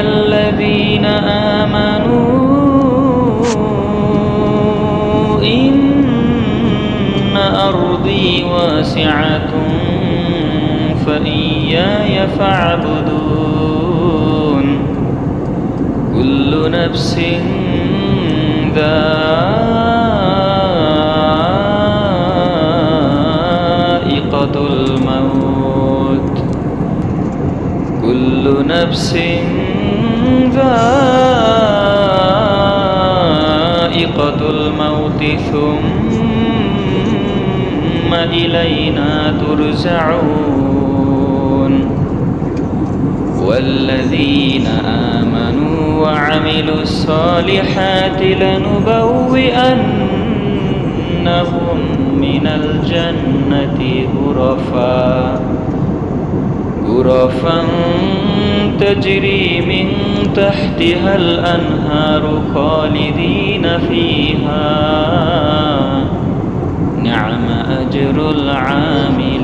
الذين آمنوا إن أرضي واسعة فإياي فاعبدون. كل نفس ذائقة الموت. كل نفس ذائقة الموت ثم إلينا ترجعون. والذين آمنوا وعملوا الصالحات لنبوئنهم من الجنة غرفا. غرفا تجري من تحتها الأنهار خالدين فيها. نعم أجر العاملين.